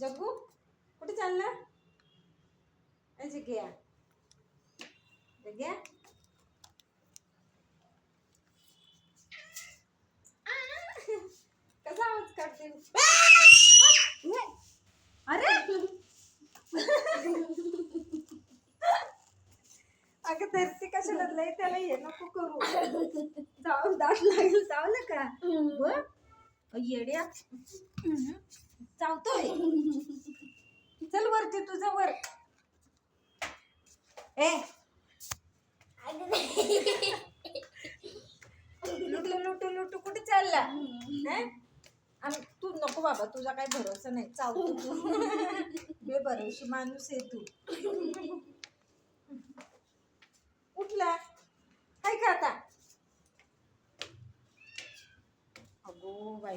जग्गू कुठे चालला? घ्या घ्या कसा आवाज काढते? अरे! अगं धरती कशाला त्याला हे नको करू. जाऊ दाट लागेल चावलं का? येड्या. चावतोय. चल वरती तुझं वर. ए. लुटू लुटू लुटू कुठे चालला? तू नको बाबा तुझा काही भरोसा नाही. चावतो तू. बे भरोशी माणूस आहे तू. कुठला काय खाता 我喂。